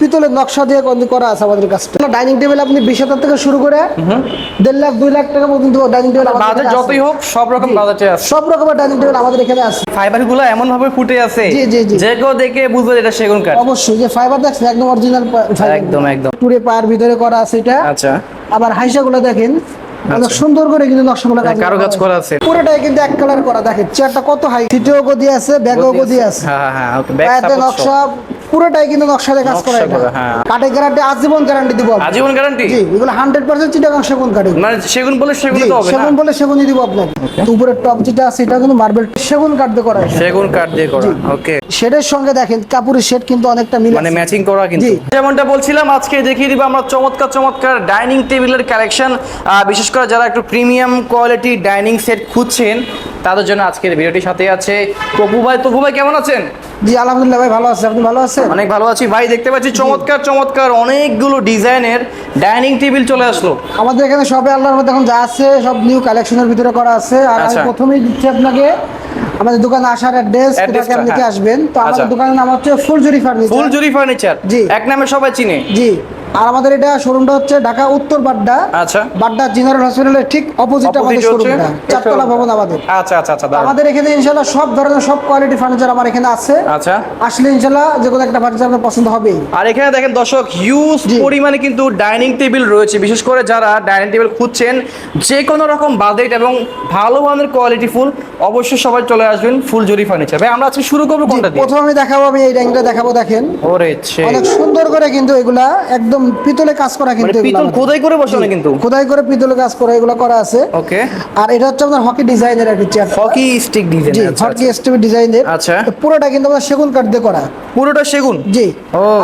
পিতলের নকশা দিয়ে করা আছে আমাদের কাছটা ডাইনিং টেবিল আপনি বিশ হাজার থেকে শুরু করে দেড় লাখ দুই লাখ টাকা পর্যন্ত ডাইনিং টেবিল বাজেট যতই হোক সব রকম বাজেটে আছে। সব রকমের ডাইনিং টেবিল আমাদের এখানে আছে। ফাইবারগুলো এমন ভাবে ফুটে আছে জি, জি, জি। যে কেউ দেখে বুঝবে এটা সেগুন কাঠ। অবশ্যই যে ফাইবার দেখছেন একদম অরিজিনাল একদম একদম। টুরে পায়ের ভিতরে করা আছে এটা। আচ্ছা। আবার হাইসা গুলো দেখেন অনেক সুন্দর করে কিন্তু নকশাগুলো হ্যাঁ, কারুকাজ করা আছে। পুরোটাই কিন্তু এক কালার করা দেখেন। চেয়ারটা কত হাই সিটেও গদি আছে ব্যাগও গদি আছে। হ্যাঁ হ্যাঁ ওকে ব্যাক নকশা পুরোটাই কিন্তু নকশা কাজ করা এটা হ্যাঁ। কাঠের গ্যারান্টি আজীবন গ্যারান্টি দিব। আজীবন গ্যারান্টি জি এগুলো হান্ড্রেড পার্সেন্ট চিটাগাং সেগুন কাঠের। মানে সেগুন বলে সেগুন তো হবে সেগুন বলে সেগুনই দিব আপনাকে। উপরের টপ যেটা আছে এটা কিন্তু মার্বেল সেগুন কাঠ দিয়ে করা। সেগুন কাঠ দিয়ে করা ওকে শেডের সঙ্গে দেখেন কাপুরের শেড কিন্তু অনেকটা মিল মানে ম্যাচিং করা কিন্তু। যেমনটা বলছিলাম আজকে দেখিয়ে দিব আমরা চমৎকার চমৎকার ডাইনিং টেবিলের কালেকশন বিশেষ করে যারা একটু প্রিমিয়াম কোয়ালিটি ডাইনিং সেট খুঁজছেন তাদের জন্য আজকের ভিডিওটির সাথে আছে তপু ভাই। তপু ভাই কেমন আছেন? জি আলহামদুলিল্লাহ ভাই ভালো আছে। আপনি ভালো আছেন? অনেক ভালো আছি। ভাই দেখতে পাচ্ছি চমৎকার চমৎকার অনেকগুলো ডিজাইনের ডাইনিং টেবিল চলে আসলো। আমাদের এখানে সবে আল্লাহর মধ্যে এখন যা আছে সব নিউ কালেকশনের ভিতরে করা আছে। আর আমি আচ্ছা। প্রথমেই দিচ্ছি আপনাকে আমাদের দোকানে আসার অ্যাড্রেস টা, আপনি কি হ্যাঁ। আসবেন। তো আমাদের আচ্ছা। দোকানের নাম হচ্ছে ফুলজুরি ফার্নিচার। ফুলজুরি ফার্নিচার। জি। এক নামে সবাই চিনে। জি। আর আমাদের এটা শোরুমটা হচ্ছে ঢাকা উত্তর বাড্ডা। আচ্ছা। বাড্ডা জেনারেল হসপিটালের ঠিক অপোজিট আমাদের শোরুমটা চারতলা ভবন আমাদের। আচ্ছা আচ্ছা আচ্ছা আমাদের এখানে ইনশাল্লাহ সব ধরনের সব কোয়ালিটি ফার্নিচার আমার এখানে আছে। আচ্ছা। আসলে ইনশাল্লাহ যে কোনো একটা ফার্নিচার আপনার পছন্দ হবেই। আর এখানে দেখেন দর্শক হিউজ। পরিমাণে কিন্তু ডাইনিং টেবিল রয়েছে। বিশেষ করে যারা ডাইনিং টেবিল খুঁজছেন যে কোনো রকম বাজেট এবং ভালো মানের কোয়ালিটি ফুল অবশ্যই সবাই চলে আসবেন ফুল ফুলজুরি ফার্নিচার ভাই আমরা আজকে শুরু করব কোনটা দিয়ে? প্রথম আমি দেখাবো আমি এই র্যাঙ্কটা দেখাবো দেখেন। ওরে অনেক সুন্দর করে কিন্তু এগুলা একদম পিতলে কাজ করা কিন্তু মানে পিতল খোদাই করে বসানো কিন্তু? খোদাই করে পিতলে কাজ করা এগুলো করা আছে। ওকে। আর এটা হচ্ছে আপনার হকি ডিজাইনের একটা চেয়ার হকি স্টিক ডিজাইন জি হকি এসটিভি ডিজাইনের আচ্ছা। পুরোটা কিন্তু আমরা সেগুন কাঠ দিয়ে করা। পুরোটা সেগুন? জি.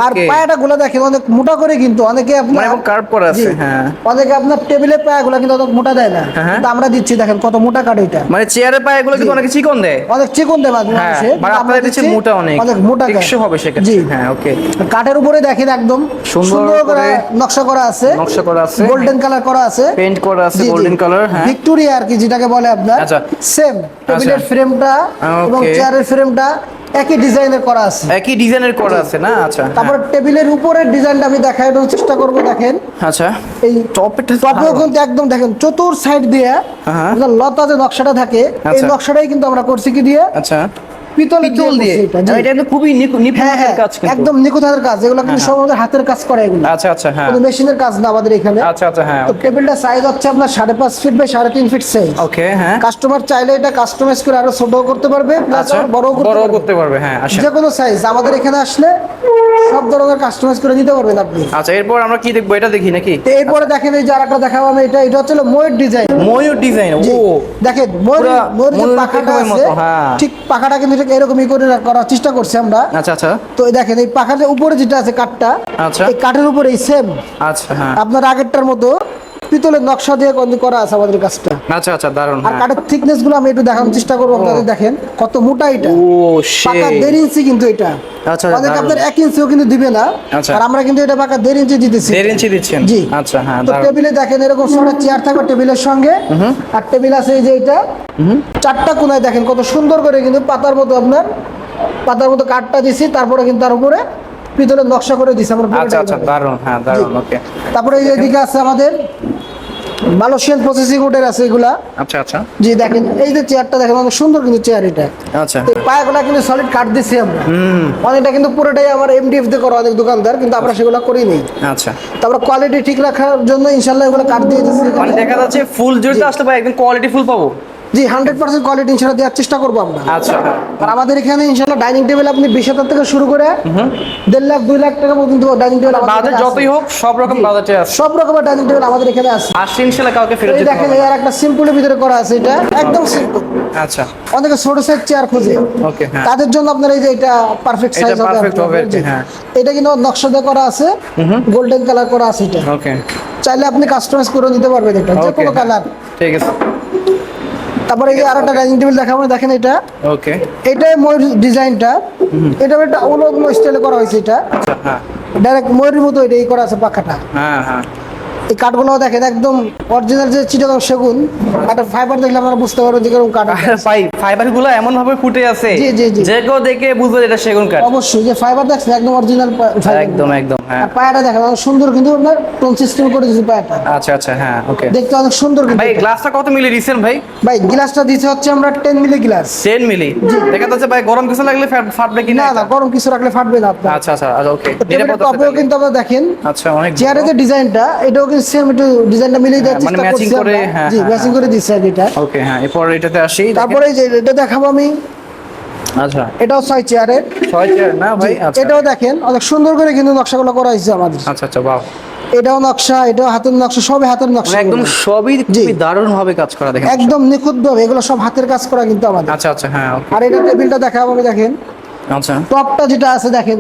আর পায়াটা গুলো দেখেন অনেক মোটা করে কিন্তু অনেকে আপনার মানে এবং কার্ভ করা আছে হ্যাঁ। অনেকে আপনার টেবিলের পায়াগুলো কিন্তু অনেক মোটা দেয় না। হ্যাঁ। কিন্তু আমরা দিচ্ছি দেখেন কত মোটা কাঠ এটা। মানে চেয়ারে পায়ে এগুলো কিন্তু। অনেকে চিকন দেয়? অনেক চিকন দেয় মাঝে হ্যাঁ মানে আপনাদের দিচ্ছে মোটা অনেক। অনেক মোটা। টেকসই হবে সেক্ষেত্রে। জি। হ্যাঁ ওকে। কাঠের উপরে দেখেন একদম সুন্দর করে করে নকশা করা আছে। নকশা করা আছে। গোল্ডেন কালার করা আছে। পেইন্ট করা আছে জি, জি। গোল্ডেন কালার হ্যাঁ। ভিক্টোরিয়া আর কি যেটাকে বলে আপনার আচ্ছা। সেম টেবিলের ফ্রেমটা এবং চেয়ারের ফ্রেমটা একই ডিজাইনের করা আছে। একই ডিজাইনের করা আছে না? আচ্ছা তারপর টেবিলের উপরের ডিজাইনটা আমি দেখানোর চেষ্টা করব দেখেন। আচ্ছা। এই টপেটা টপেও কিন্তু একদম দেখেন চতুর সাইড দিয়ে হ্যাঁ। লতা যে নকশাটা থাকে এই আচ্ছা। নকশাটাই কিন্তু আমরা করছি কি দিয়ে? আচ্ছা। পিতল পিতল দিয়ে। এটা। কিন্তু খুবই নিখুঁত হ্যাঁ হ্যাঁ কাজ একদম নিখুঁত হাতের কাজ। এগুলো কিন্তু সব আমাদের হাতের কাজ করে এগুলো। আচ্ছা আচ্ছা হ্যাঁ। কোনো মেশিনের কাজ না আমাদের এখানে। আচ্ছা আচ্ছা হ্যাঁ তো টেবিলটা সাইজ হচ্ছে আপনার সাড়ে পাঁচ ফিট বাই সাড়ে তিন ফিট সাইজ ওকে হ্যাঁ। কাস্টমার চাইলে এটা কাস্টমাইজ করে আরও ছোটও করতে পারবে প্লাস আচ্ছা বড়ও করতে বড় পারবে। করতে পারবে হ্যাঁ আচ্ছা যে কোনো সাইজ আমাদের এখানে আসলে সব ধরনের কাস্টমাইজ করে দিতে পারবেন আপনি। আচ্ছা এরপর আমরা কি দেখব? এটা দেখি নাকি? এরপরে দেখেন এই যে আরেকটা দেখাবো আমি এটা এটা হচ্ছে ময়ূর ডিজাইন ময়ূর ডিজাইন ও। দেখেন ময়ূর ময়ূর যে পাখাটা আছে হ্যাঁ। ঠিক পাখাটা কিন্তু ঠিক এরকমই করে করার চেষ্টা করছি আমরা। আচ্ছা আচ্ছা। তো দেখেন এই পাখাটার উপরে যেটা আছে কাঠটা আচ্ছা। এই কাঠের উপরে এই সেম আচ্ছা হ্যাঁ। আপনার আগেরটার মতো। পিতলের নকশা দিয়ে করা আছে আমাদের কাজটা। আচ্ছা আচ্ছা দারুণ আর হ্যাঁ। কাঠের থিকনেসগুলো আমি একটু দেখানোর চেষ্টা করব আপনাদের দেখেন কত মোটা এটা। ও পাকা দেড় ইঞ্চি কিন্তু এটা। আচ্ছা, অনেকে দারুণ। আপনার এক ইঞ্চিও কিন্তু দিবে না। আচ্ছা। আর আমরা কিন্তু এটা পাকা দেড় ইঞ্চি দিতেছি। দেড় ইঞ্চি দিচ্ছেন? জি। আচ্ছা হ্যাঁ তো টেবিলে দেখেন এরকম ছোট চেয়ার থাকবে টেবিলের সঙ্গে। আর টেবিল আছে এই যে এটা। চারটা কোনায় দেখেন কত সুন্দর করে কিন্তু পাতার মতো আপনার পাতার মতো কাঠটা দিছি তারপরে কিন্তু তার উপরে পিতলের নকশা করে দিছি। আমরা আচ্ছা আচ্ছা। দারুণ হ্যাঁ দারুণ জি। ওকে। তারপরে এই যে এদিকে আছে আমাদের মালয়েশিয়ান প্রসেসিং উডের আছে এগুলা। আচ্ছা আচ্ছা। জি দেখেন এই যে চেয়ারটা দেখেন অনেক সুন্দর কিন্তু চেয়ার এটা। আচ্ছা। পায়াগুলা কিন্তু সলিড কাট দিছি আমরা। অনেকটা কিন্তু পুরোটাই আমার এমডিএফ দিয়ে করা অনেক দোকানদার কিন্তু আমরা সেগুলো করি নেই আচ্ছা। তারপরে কোয়ালিটি ঠিক রাখার জন্য ইনশাল্লাহ এগুলো কাট দিয়ে দিচ্ছি মানে দেখা যাচ্ছে ফুল জড়িত আসলে ভাই একদম কোয়ালিটি ফুল পাবো। জি হান্ড্রেড পার্সেন্ট কোয়ালিটি ইনশাল্লাহ দেওয়ার চেষ্টা করব আমরা। আচ্ছা। হ্যাঁ আর আমাদের এখানে ইনশাল্লাহ ডাইনিং টেবিল আপনি বিশ হাজার থেকে শুরু করে দেড় লাখ দুই লাখ টাকা পর্যন্ত ডাইনিং টেবিল বাজেট যতই হোক সব রকম বাজেটে আছে। সব রকমের ডাইনিং টেবিল আমাদের এখানে আছে। আসছে ইনশাল্লাহ কাউকে ফেরত দিতে দেখেন আর একটা সিম্পলের ভিতরে করা আছে এটা। একদম সিম্পল আচ্ছা। অনেকে ছোট সাইজ চেয়ার খোঁজে। ওকে হ্যাঁ। তাদের জন্য আপনার এই যে এটা পারফেক্ট সাইজ হবে perfect হবে। হ্যাঁ। এটা কিন্তু নকশা দিয়ে করা আছে। গোল্ডেন কালার করা আছে এটা। ওকে। চাইলে আপনি কাস্টমাইজ করে নিতে পারবেন এটা। যে কোনো হ্যাঁ। কালার ঠিক আছে। তারপরে এই যে আরেকটা ডাইনিং টেবিল দেখাবো দেখেন এটা। ওকে এটাই ময়ূর ডিজাইনটা। এটা একটা উলগ্ন স্টাইলে করা হয়েছে এটা। আচ্ছা হ্যাঁ। ডাইরেক্ট ময়ূরের মতো এটা এই করা আছে পাখাটা। হ্যাঁ হ্যাঁ। এই কাঠগুলো দেখেন একদম অরিজিনাল যে চিটাগাং সেগুন একটা ফাইবার দেখলে আপনারা বুঝতে পারবেন যে কীরকম কাঠ ভাই ফাইবারগুলো এমন ভাবে ফুটে আছে জি, জি, জি। যে কেউ দেখে বুঝবে এটা সেগুন কাঠ। অবশ্যই যে ফাইবার দেখছেন একদম অরিজিনাল একদম একদম হ্যাঁ। পায়াটা দেখেন অনেক সুন্দর কিন্তু আপনার টোন সিস্টেম করে দিয়েছে পায়াটা। আচ্ছা আচ্ছা হ্যাঁ ওকে দেখতে অনেক সুন্দর কিন্তু ভাই গ্লাসটা কত মিলি দিচ্ছেন ভাই? ভাই গ্লাসটা দিতে হচ্ছে আমরা ten milli glass ten milli? দেখা যাচ্ছে ভাই গরম কিছু লাগলে ফাটবে কি না না গরম কিছু রাখলে ফাটবে না আচ্ছা আচ্ছা আচ্ছা ওকে টপেও কিন্তু আপনারা দেখেন। আচ্ছা অনেক চেয়ারের যে ডিজাইনটা এটাও সেম একটু ডিজাইনটা মিলিয়ে দেওয়ার মানে চেষ্টা matching করে, হ্যাঁ, হ্যাঁ, ম্যাচিং করে দিচ্ছি আর এটা। ওকে হ্যাঁ এরপর এটাতে আসি তারপরে যে এটা দেখাবো আমি। আচ্ছা। এটাও ছয় চেয়ারের ছয় চেয়ার না ভাই? আচ্ছা। এটাও দেখেন অনেক সুন্দর করে কিন্তু নকশাগুলো করা হয়েছে আমাদের। আচ্ছা আচ্ছা বাহ। এটাও নকশা এটাও হাতের নকশা সবই হাতের নকশা। মানে একদম সবই। খুবই দারুণ ভাবে কাজ করা দেখেন। একদম নিখুঁত ভাবে এগুলো সব হাতের কাজ করা কিন্তু আমাদের। আচ্ছা আচ্ছা হ্যাঁ আর এটা টেবিলটা দেখাবো আমি দেখেন। আচ্ছা। টপটা যেটা আছে দেখেন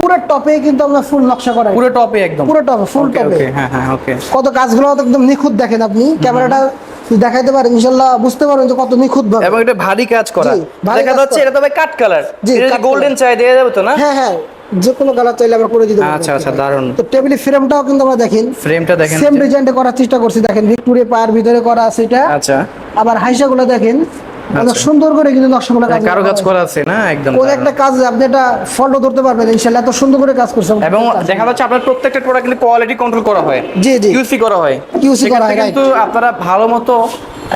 পুরো টপে কিন্তু আমরা ফুল নকশা করা পুরো টপে একদম। পুরো টপে ফুল টপে। হ্যাঁ হ্যাঁ ওকে। কত কাজগুলো একদম নিখুঁত দেখেন আপনি। ক্যামেরাটা দেখাইতে পারেন ইনশাল্লাহ বুঝতে পারবেন যে কত নিখুঁত ভাবে। এবং এটা ভারী কাজ করা। দেখা যাচ্ছে এটা তবে কাট কালার এটা গোল্ডেন চাই দেওয়া যাবে তো না? হ্যাঁ হ্যাঁ যে কোনো কালার চাইলে আমরা করে দিতে আচ্ছা আচ্ছা দারুণ। তো টেবিলের ফ্রেমটাও কিন্তু আমরা দেখেন। ফ্রেমটা দেখেন সেম ডিজাইনটা করার চেষ্টা করছি দেখেন ভিক্টোরিয়া পায়ের ভিতরে করা আছে এটা। আচ্ছা। আবার হাইসাগুলো দেখেন অনেক সুন্দর করে কিন্তু নকশাগুলো কাজ কারও কাজ করা আছে না একদম কোন একটা কাজ আপনি এটা ফলো ধরতে পারবেন ইনশাআল্লাহ এত সুন্দর করে কাজ করছে। এবং দেখা যাচ্ছে আপনার প্রত্যেকটা প্রোডাক্ট কিন্তু কোয়ালিটি কন্ট্রোল করা হয়। জি, জি। কিউসি করা হয়। QC করা হয়, কিন্তু আপনারা ভালো মতো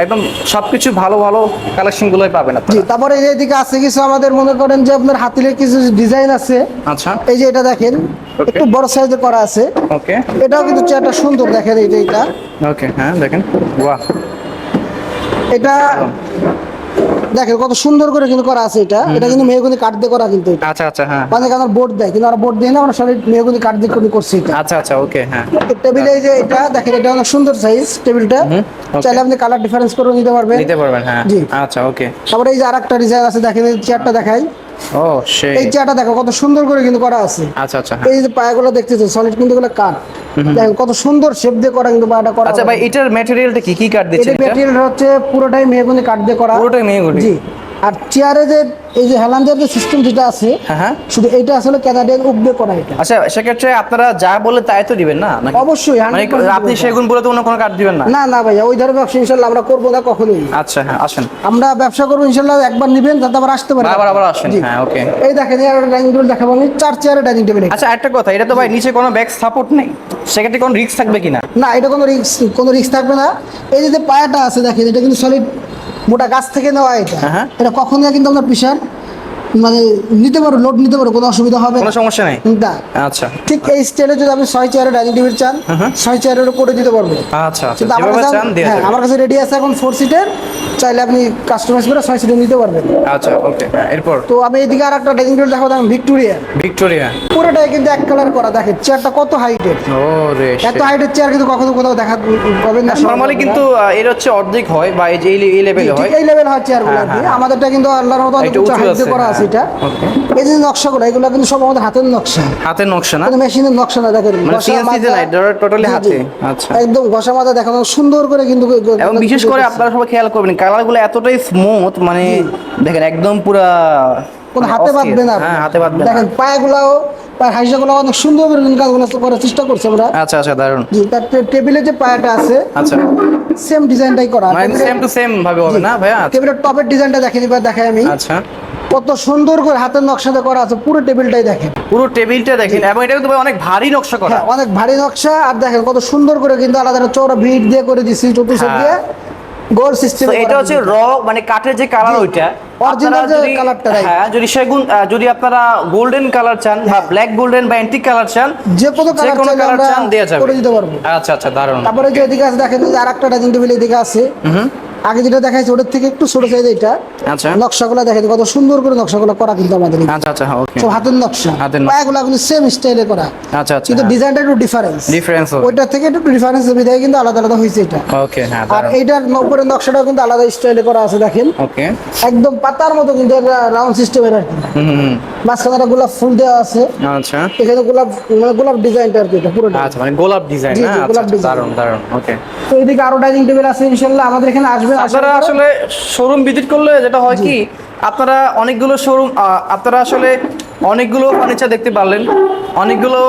একদম সবকিছু ভালো ভালো কালেকশন গুলোই পাবেন জি আপনারা। তারপরে এদিকে আছে কিছু আমাদের মনে করেন যে আপনার হাতিলের কিছু ডিজাইন আছে। আচ্ছা। এই যে এটা দেখেন একটু বড় সাইজে করা আছে। ওকে এটাও কিন্তু চেয়ারটা সুন্দর দেখেন এই যে এটা। ওকে হ্যাঁ দেখেন। বাহ। এটা দেখেন কত সুন্দর করে কিন্তু করা আছে এটা। এটা কিন্তু মেহগুনি কাঠ দিয়ে করা কিন্তু এটা। আচ্ছা আচ্ছা হ্যাঁ। মানে কারণ বোর্ড দেয় কিন্তু আমরা বোর্ড দিয়ে না আমরা সরি মেহগুনি কাঠ দিয়ে করে করছি এটা। আচ্ছা আচ্ছা ওকে হ্যাঁ। টেবিলে এই যে এটা দেখেন এটা অনেক সুন্দর সাইজ টেবিলটা। চাইলে আপনি কালার ডিফারেন্স করে নিতে পারবেন। নিতে পারবেন হ্যাঁ। জি। আচ্ছা ওকে। তারপরে এই যে আরেকটা ডিজাইন আছে দেখেন চেয়ারটা দেখাই। ও সেই। এই চেয়ারটা দেখো কত সুন্দর করে কিন্তু করা আছে। আচ্ছা আচ্ছা হ্যাঁ। এই যে পায়াগুলো দেখতেছো সলিড কিন্তু এগুলো কাঠ। দেখেন কত সুন্দর শেপ দিয়ে করা কিন্তু পায়াটা করা আচ্ছা ভাই এটার ম্যাটেরিয়ালটা কি? কি কাট এটা এটা? ম্যাটেরিয়াল হচ্ছে পুরোটাই মেহগনি কাঠ দিয়ে করা। পুরোটাই মেহগনি? জি। আর চেয়ারে যে এই যে হেলান্ডের যে সিস্টেম যেটা আছে হ্যাঁ হ্যাঁ। শুধু এটা আসলে ক্যানাডিয়ান উপ দিয়ে করা এটা। আচ্ছা সেক্ষেত্রে আপনারা যা বলে তাই তো দিবেন না নাকি? অবশ্যই মানে আপনি। সেগুন বলে তো অন্য কোনো কাট দিবেন না? না না ভাইয়া ওই ধরনের ব্যবসা ইনশাল্লাহ আমরা করব না কখনোই। আচ্ছা হ্যাঁ আসেন। আমরা ব্যবসা করব ইনশাল্লাহ একবার নিবেন যাতে আবার আসতে পারে। আবার আবার আসেন হ্যাঁ ওকে এই দেখেন এই ডাইনিং টেবিল দেখাবো আমি চার চেয়ারে ডাইনিং টেবিল আচ্ছা একটা কথা এটা তো ভাই নিচে কোনো ব্যাক সাপোর্ট নেই? সেক্ষেত্রে কোনো রিস্ক থাকবে কিনা? না এটা কোনো রিস্ক কোনো রিস্ক থাকবে না। এই যে যে পায়াটা আছে দেখেন এটা কিন্তু সলিড মোটা গাছ থেকে নেওয়া এটা হ্যাঁ। এটা কখন কিন্তু আপনার পিসার মানে নিতে পারো লোড নিতে পারো কোনো অসুবিধা হবে কোনো সমস্যা নেই? না। আচ্ছা। ঠিক এই স্টাইলে যদি আপনি ছয় চেয়ারের ডাইনিং টেবিল চান ছয় চেয়ারের করে দিতে পারব আচ্ছা আচ্ছা। কিন্তু আমার কাছে হ্যাঁ আমার কাছে রেডি আছে এখন ফোর সিটের চাইলে আপনি কাস্টমাইজ করে ছয় সিটের নিতে পারবেন। আচ্ছা ওকে এরপর? তো আমি এদিকে আর একটা ডাইনিং টেবিল দেখাবো দেখেন ভিক্টোরিয়া ভিক্টোরিয়া পুরোটাই কিন্তু এক কালার করা দেখেন চেয়ারটা কত হাইটের ও রে এত হাইটের চেয়ার কিন্তু কখনো কোথাও দেখা পাবেন না। নরমালি কিন্তু এর হচ্ছে অর্ধেক হয় বা এই লেভেলে হয়। এই লেভেল হয় চেয়ারগুলো হ্যাঁ, হ্যাঁ। আমাদেরটা কিন্তু আল্লাহর মতো অনেক উঁচু উঁচু হাইট করা আছে। হ্যাঁ। এটা Okay. এই যে নকশাগুলো এগুলো কিন্তু সব আমাদের হাতের নকশা। হাতের নকশা না? মেশিনের নকশা না দেখেন মানে। হাতে। আচ্ছা। একদম ঘষা মাজা দেখানো সুন্দর করে কিন্তু এবং বিশেষ করে আপনারা সবাই খেয়াল করবেন কালারগুলো এতটাই স্মুথ মানে দেখেন একদম পুরা কোনো মানে হাতে বাঁধবে না হ্যাঁ হাতে বাঁধবে দেখেন পায়াগুলাও পায়ের হাইসাগুলো অনেক সুন্দর করে কাজগুলো করার চেষ্টা করছি আমরা। আচ্ছা আচ্ছা দারুণ তার টেবিলে যে পায়াটা আছে আচ্ছা। সেম ডিজাইনটাই করা। মানে সেম টু সেম ভাবে হবে না ভাইয়া। টেবিলের টপের ডিজাইনটা দেখেন এবার দেখাই আমি। আচ্ছা। কত সুন্দর করে হাতের নকশাতে করা আছে পুরো টেবিলটাই দেখেন। পুরো টেবিলটা দেখেন এবং এটা কিন্তু ভাই অনেক ভারী নকশা করা। হ্যাঁ অনেক ভারী নকশা আর দেখেন কত সুন্দর করে কিন্তু আলাদা চৌড়া ভিট দিয়ে করে দিছি চতুর্থ হ্যাঁ। দিয়ে গোল সিস্টেম এটা হচ্ছে র মানে কাঠের যে কালার ওইটা আপনারা যে কালারটা. হ্যাঁ যদি সেগুন যদি আপনারা গোল্ডেন কালার চান বা ব্ল্যাক গোল্ডেন বা অ্যান্টিক কালার চান যে কোনো যে কালার চান দেওয়া যাবে। করে দিতে পারব। আচ্ছা আচ্ছা দারুণ তারপরে যে এদিকে আছে দেখেন আর একটা ডাইনিং টেবিল এদিকে আছে। আগে যেটা দেখাইছে ওটার থেকে একটু ছোট সাইজ এটা। আচ্ছা। নকশাগুলো দেখেন কত সুন্দর করে নকশাগুলো করা কিন্তু আমাদের আচ্ছা আচ্ছা ওকে সব হাতের নকশা। হাতের নকশা। পায়াগুলো কিন্তু সেম স্টাইলে করা। আচ্ছা আচ্ছা কিন্তু ডিজাইনটা একটু ডিফারেন্স ডিফারেন্স ওইটা থেকে একটু ডিফারেন্স বিধায় কিন্তু আলাদা আলাদা হয়েছে এটা। ওকে হ্যাঁ আর দারুণ এইটার উপরের নকশাটাও কিন্তু আলাদা স্টাইলে করা আছে দেখেন। ওকে একদম পাতার মতো কিন্তু এটা রাউন্ড সিস্টেম কি। হুম মাঝখানে একটা গোলাপ ফুল দেওয়া আছে। আচ্ছা। এখানে গোলাপ মানে গোলাপ ডিজাইনটা আর কি এটা পুরোটা। আচ্ছা মানে গোলাপ ডিজাইন না আচ্ছা দারুণ দারুণ ওকে তো এদিকে আরও ডাইনিং টেবিল আছে ইনশাল্লাহ আমাদের এখানে আসার আপনারা আসলে শোরুম ভিজিট করলে যেটা হয় কি আপনারা অনেকগুলো শোরুম আপনারা আসলে অনেকগুলো ফার্নিচার দেখতে পারলেন অনেকগুলো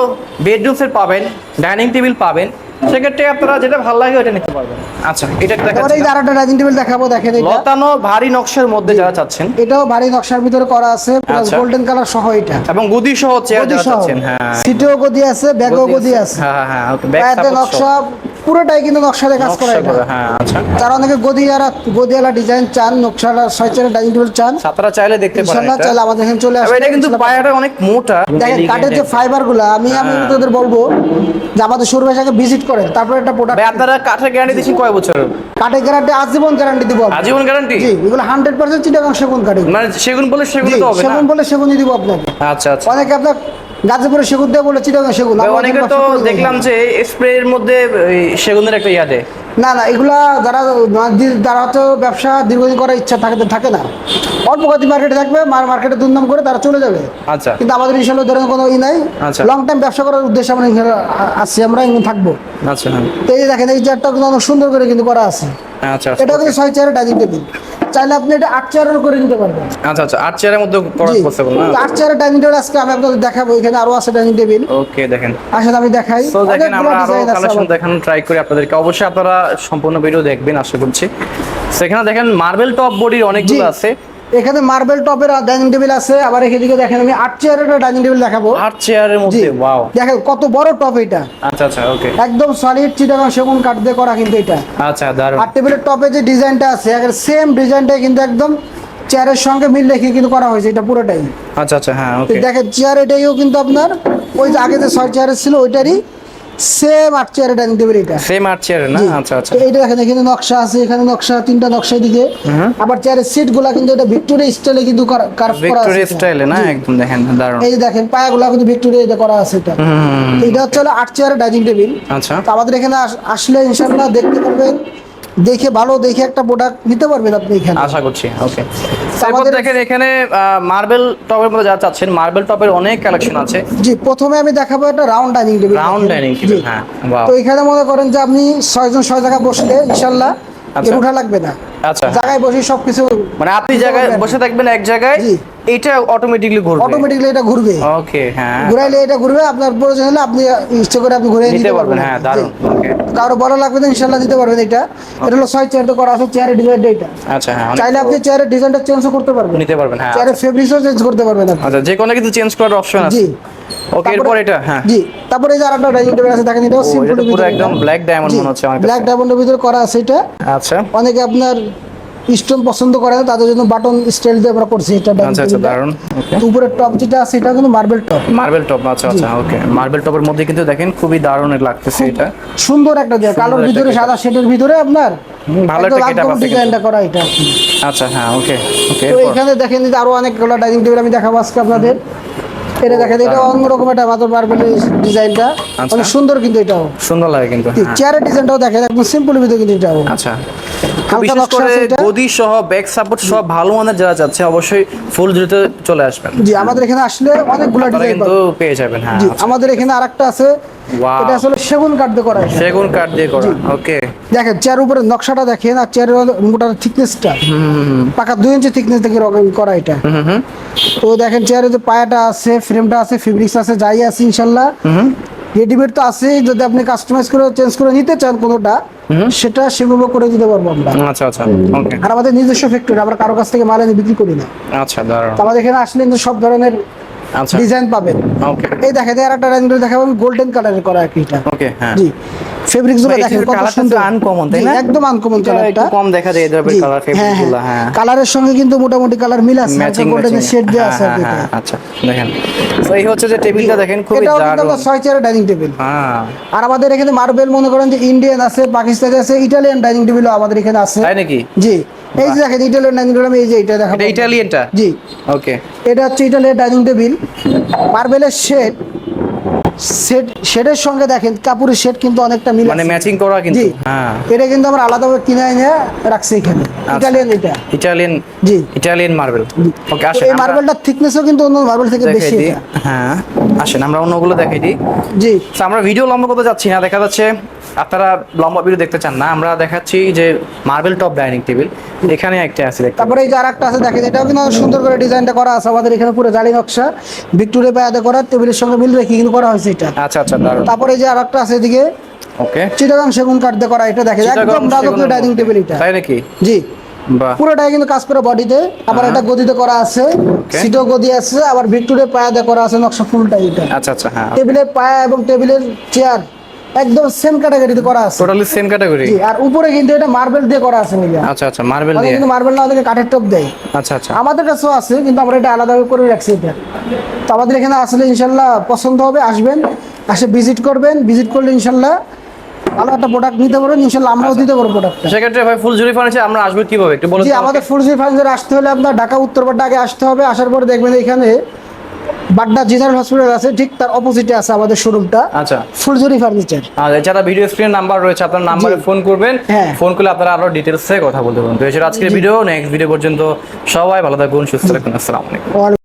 বেডরুম সেট পাবেন ডাইনিং টেবিল পাবেন সেক্ষেত্রে আপনারা যেটা ভালো লাগে ওটা নিতে পারবেন। আচ্ছা এটা দেখাচ্ছি। এই আরেকটা ডাইনিং টেবিল দেখাবো দেখেন এটা লতানো ভারী নকশার মধ্যে যারা চাচ্ছেন। এটাও ভারী নকশার ভিতরে করা আছে প্লাস আচ্ছা। গোল্ডেন কালার সহ এটা এবং গদি সহ চেয়ার গদি যারা চাচ্ছেন হ্যাঁ। সিটেও গদি আছে গদি আছে। হ্যাঁ হ্যাঁ হ্যাঁ ওকে ব্যাক নকশা পুরোটাই কিন্তু নকশাতে কাজ করা হ্যাঁ আচ্ছা। তারা অনেকে গদিয়ালা গদিয়ালা ডিজাইন চান নকশালা ছয় ডাইনিং টেবিল চান ছাত্ররা চাইলে দেখতে পারেন ইনশাল্লাহ চাইলে আমাদের এখানে চলে আসবে এটা কিন্তু পায়াটা অনেক মোটা। দেখেন কাঠের যে ফাইবারগুলা আমি আমি হ্যাঁ। তোদের বলব যে আমাদের শোরুমে আগে ভিজিট করেন তারপর একটা প্রোডাক্ট ভাই আপনারা কাঠের গ্যারান্টি দিচ্ছেন কয় বছরের কাঠের গ্যারান্টি আজীবন গ্যারান্টি দিব আজীবন গ্যারান্টি জি এগুলো হান্ড্রেড পার্সেন্ট চিটাগাং সেগুন কাঠি মানে সেগুন বলে সেগুন তো হবে না। সেগুন বলে সেগুনই দিব আপনাকে। আচ্ছা আচ্ছা। অনেকে আপনার গাজীপুরে সেগুন দিয়ে বলে চিটাগাং সেগুন। অনেকে তো। দেখলাম যে স্প্রের মধ্যে সেগুনের একটা ইয়া দেয়। না না এগুলা যারা যারা তো ব্যবসা দীর্ঘদিন করার ইচ্ছা থাকে থাকে না। অল্প গতি মার্কেটে থাকবে মার মার্কেটে দুর্নাম করে তারা চলে যাবে। আচ্ছা। কিন্তু আমাদের ইনশাল্লাহ ধরেন কোনো ই নাই। আচ্ছা। লং টাইম ব্যবসা করার উদ্দেশ্যে আমরা এখানে আ- আমরা এখানে থাকব। আচ্ছা। তো এই দেখেন এই চেয়ারটা কিন্তু অনেক সুন্দর করে কিন্তু করা আছে। আচ্ছা আচ্ছা। এটা কিন্তু ছয় চেয়ারের ডাইনিং টেবিল চাইলে আপনি এটা আট চেয়ারের করে নিতে পারবেন। আচ্ছা আচ্ছা আট চেয়ারের মধ্যে করা পসিবল না? আট চেয়ারের ডাইনিং টেবিল আজকে আমি আপনাদের দেখাবো এখানে আরও আছে ডাইনিং টেবিল। ওকে দেখেন। আসলে আমি দেখাই। তো দেখেন আমরা আরও কালেকশন দেখানোর ট্রাই করি আপনাদেরকে। অবশ্যই আপনারা সম্পূর্ণ ভিডিও দেখবেন আশা করছি। সেখানে দেখেন মার্বেল টপ বডির অনেকগুলো। আছে। এখানে মার্বেল টপের ডাইনিং টেবিল আছে আবার এদিকে দেখেন আমি আট চেয়ারের ডাইনিং টেবিল দেখাবো। আট চেয়ারের মধ্যে ওয়াও দেখেন কত বড় টপ এটা। আচ্ছা আচ্ছা ওকে একদম সলিড চিটাগাং সেগুন কাঠ দিয়ে করা কিন্তু এটা। আচ্ছা দারুণ। আর টেবিলের টপে যে ডিজাইনটা আছে সেম ডিজাইনটা কিন্তু একদম চেয়ারের সঙ্গে মিল রেখে কিন্তু করা হয়েছে এটা পুরোটাই। আচ্ছা আচ্ছা হ্যাঁ ওকে দেখেন চেয়ার এটাইও কিন্তু আপনার ওই যে আগে যে ছয় চেয়ারের ছিল ওইটারই সেম আট চেয়ারের ডাইনিং টেবিল এটা। সেম আট না? আচ্ছা আচ্ছা। তো এইটা দেখেন এখানে নকশা আছে এখানে নকশা তিনটা নকশা দিকে আবার চেয়ারের সিটগুলা কিন্তু এটা ভিক্টোরিয়া স্টাইলে কিন্তু কার্ভ করা আছে ভিক্টোরিয়া স্টাইলে না? একদম দেখেন দারুণ। এই দেখেন পায়াগুলা কিন্তু ভিক্টোরিয়া এটা করা আছে এটা। এটা হচ্ছে হলো আট চেয়ারের ডাইনিং টেবিল আচ্ছা। তো আমাদের এখানে আস- আসলে ইনশাআল্লাহ দেখতে পারবেন দেখে ভালো দেখে একটা প্রোডাক্ট নিতে পারবেন আপনি এখানে। আশা করছি ওকে তারপর দেখেন এখানে মার্বেল টপের মধ্যে যা চাচ্ছেন মার্বেল টপের অনেক কালেকশন আছে। জি প্রথমে আমি দেখাবো একটা round dining table round dining table হ্যাঁ তো এখানে মনে করেন যে আপনি ছয়জন ছয় জায়গা বসলে ইনশাল্লাহ আচ্ছা। এর উঠা লাগবে না। আচ্ছা। জায়গায় বসে সবকিছু মানে আপনি জায়গায় বসে থাকবেন এক জায়গায়। এটা অটোমেটিকলি ঘুরবে। অটোমেটিকলি এটা ঘুরবে। ওকে হ্যাঁ। ঘুরাইলে এটা ঘুরবে আপনার প্রয়োজন হলে আপনি ইচ্ছে করে আপনি ঘুরে নিতে পারবেন হ্যাঁ দারুণ। ওকে কারও বড় লাগবে না ইনশাল্লাহ নিতে পারবেন এটা। এটা হলো ছয় চেয়ার করা আছে চেয়ারের ডিজাইনটা এটা। আচ্ছা হ্যাঁ চাইলে আপনি চেয়ারের ডিজাইনটা চেঞ্জও করতে পারবেন। নিতে পারবেন হ্যাঁ। চেয়ারের ফেব্রিক্সও চেঞ্জ করতে পারবেন আচ্ছা যে কোনো কিন্তু চেঞ্জ করার অপশন আছে। জি। ওকে এরপর এটা হ্যাঁ। জি। তারপরে এই যে আরেকটা ডাইনিং টেবিল আছে দেখেন এটাও সিম্পল পুরো একদম black diamond মনে হচ্ছে আমার ব্ল্যাক ডায়মন্ডের ভিতরে করা আছে এটা। আচ্ছা। অনেকে আপনার স্টোন পছন্দ করে না তাদের জন্য বাটন স্টাইল দিয়ে আমরা করছি এটা আচ্ছা আচ্ছা তো উপরের টপ যেটা আছে এটা কিন্তু মার্বেল টপ মার্বেল টপ আচ্ছা আচ্ছা ওকে মার্বেল টপের মধ্যে কিন্তু দেখেন খুবই দারুণ লাগতেছে এটা। সুন্দর একটা দেয় কালোর ভিতরে সাদা শেডের ভিতরে আপনার ভালো একটা getup আছে ডিজাইনটা করা এটা। আচ্ছা হ্যাঁ ওকে ওকে তো এখানে দেখেন যে আরও অনেকগুলো ডাইনিং টেবিল আমি দেখাবো আজকে আপনাদের। এটা দেখেন এটা অন্যরকম একটা মাত্র মার্বেলের ডিজাইনটা আচ্ছা। অনেক সুন্দর কিন্তু এটাও। সুন্দর লাগে কিন্তু হ্যাঁ। চেয়ারের ডিজাইনটাও দেখেন একদম সিম্পল ভিতরে কিন্তু এটাও। আচ্ছা। বিশেষ করে গদি সহ ব্যাক সাপোর্ট সহ ভালো মানের যারা চাচ্ছে অবশ্যই ফুল জুড়িতে চলে আসবেন। জি আমাদের এখানে আসলে অনেকগুলো ডিজাইন কিন্তু পেয়ে যাবেন হ্যাঁ আচ্ছা। আমাদের এখানে আরেকটা আছে। এটা আসলে সেগুন কাঠ দিয়ে করা সেগুন কাঠ দিয়ে করা ওকে দেখেন চেয়ার উপরে নকশাটা দেখেন আর চেয়ারের মোটার থিকনেসটা পাকা দুই ইঞ্চি থিকনেস থেকে করা এটা। তো দেখেন চেয়ারে যে পায়াটা আছে ফ্রেমটা আছে ফেব্রিক্স আছে যাই আছে ইনশাল্লাহ। রেডিমেড তো আছে যদি আপনি কাস্টমাইজ করে চেঞ্জ করে নিতে চান কোনোটা সেটা সেভাবে করে দিতে পারব আমরা। আচ্ছা আচ্ছা ওকে আর আমাদের নিজস্ব ফ্যাক্টরি আমরা কারও কাছ থেকে মাল এনে বিক্রি করি না। আচ্ছা দারুণ আমাদের এখানে আসলে কিন্তু সব ধরনের আচ্ছা। ডিজাইন পাবেন। ওকে এই দেখেন এই আরেকটা রেঞ্জ দেখাবো গোল্ডেন কালারের করা আর কি এটা ওকে হ্যাঁ। জি। ফেব্রিক্সগুলো দেখেন কত সুন্দর। তো তাই না? একদম আনকমন কালারটা কম দেখা যায় এই কালার ফেব্রিকগুলো হ্যাঁ। কালারের সঙ্গে কিন্তু মোটামুটি কালার মিল আছে ম্যাচিং শেড দেওয়া আছে আর কি হ্যাঁ এটা। আচ্ছা দেখেন। তো এই হচ্ছে যে টেবিলটা দেখেন খুবই দারুণ। আপনার ছয় চেয়ারের ডাইনিং টেবিল হ্যাঁ। আর আমাদের এখানে মার্বেল মনে করেন যে ইন্ডিয়ান আছে পাকিস্তানি আছে ইটালিয়ান ডাইনিং টেবিলও আমাদের এখানে আছে। তাই নাকি? জি। এই যে দেখেন ইটালিয়ান ডাইনিং টেবিল এই যে এটা দেখাবো। এটা ইটালিয়ানটা জি। ওকে এটা হচ্ছে ইটালিয়ান ডাইনিং টেবিল মার্বেলের শেড শেড শেডের সঙ্গে দেখেন কাপড়ের শেড কিন্তু অনেকটা মিল মানে ম্যাচিং করা কিন্তু হ্যাঁ। এটা কিন্তু আমরা আলাদাভাবে কিনে এনে রাখছি এখানে। ইটালিয়ান এটা। ইটালিয়ান জি। ইটালিয়ান মার্বেল ওকে আসেন এই মার্বেলটার থিকনেসও কিন্তু অন্য মার্বেল থেকে বেশি। হ্যাঁ আসেন আমরা অন্যগুলো দেখাই দিই। জি। আমরা ভিডিও লম্বা করতে যাচ্ছি না দেখা যাচ্ছে আপনারা লম্বা ভিডিও দেখতে চান না আমরা দেখাচ্ছি যে মার্বেল টপ ডাইনিং টেবিল এখানে একটা আছে দেখতে তারপরে এই যে আরেকটা আছে দেখেন এটাও কিন্তু সুন্দর করে ডিজাইনটা করা আছে আমাদের এখানে পুরো জালি নকশা ভিক্টোরিয়া পায়াতে করা টেবিলের সঙ্গে মিল রেখে কিন্তু করা হয়েছে এটা। আচ্ছা আচ্ছা দারুণ। তারপরে এই যে আরেকটা আছে এদিকে ওকে। চিটাগাং সেগুন কাঠ দিয়ে করা এটা দেখেন একদম রাজকীয় ডাইনিং টেবিল এটা। তাই নাকি? জি। পুরোটাই কিন্তু কাজ করে বডিতে আবার এটা গদিতে করা আছে সিটও গদি আছে আবার ভিক্টোরিয়া পায়াতে করা আছে নকশা ফুলটাই এটা। আচ্ছা আচ্ছা হ্যাঁ। টেবিলের পায়া এবং টেবিলের চেয়ার একদম সেম ক্যাটাগরিতে করা আছে। টোটালি সেম ক্যাটাগরি জি আর উপরে কিন্তু এটা মার্বেল দিয়ে করা আছে মিলিয়া আচ্ছা আচ্ছা মার্বেল দিয়ে? কিন্তু মার্বেল না ওদেরকে কাঠের টপ দেয়। আচ্ছা আচ্ছা। আমাদের কাছেও আছে কিন্তু আমরা এটা আলাদা করে রাখছি এটা। তো আমাদের এখানে আসলে ইনশাল্লাহ পছন্দ হবে আসবেন। আসে ভিজিট করবেন ভিজিট করলে ইনশাল্লাহ ভালো একটা প্রোডাক্ট নিতে পারবেন। ইনশাল্লাহ আমরাও দিতে পারব প্রোডাক্টটা সেক্ষেত্রে ভাই ফুল জুরি ফার্নিচার আমরা আসব কীভাবে? একটু বলুন জি আমাদের ফুলজি ফার্নিচার আসতে হলে আপনার ঢাকা উত্তরপাড়া আগে আসতে হবে। আসার পরে দেখবেন এখানে বাড্ডা জেনারেল হসপিটাল আছে ঠিক তার অপোজিটে আছে আমাদের শোরুমটা আচ্ছা। ফুলজুরি ফার্নিচার। আর এছাড়া ভিডিও স্ক্রিনে নাম্বার রয়েছে আপনার নাম্বারে ফোন করবেন। হ্যাঁ। ফোন করলে আপনারা আরও ডিটেলসে কথা বলতে পারবেন। তো এছাড়া আজকের ভিডিও নেক্সট ভিডিও পর্যন্ত সবাই ভালো থাকুন সুস্থ থাকুন আসসালামু আলাইকুম।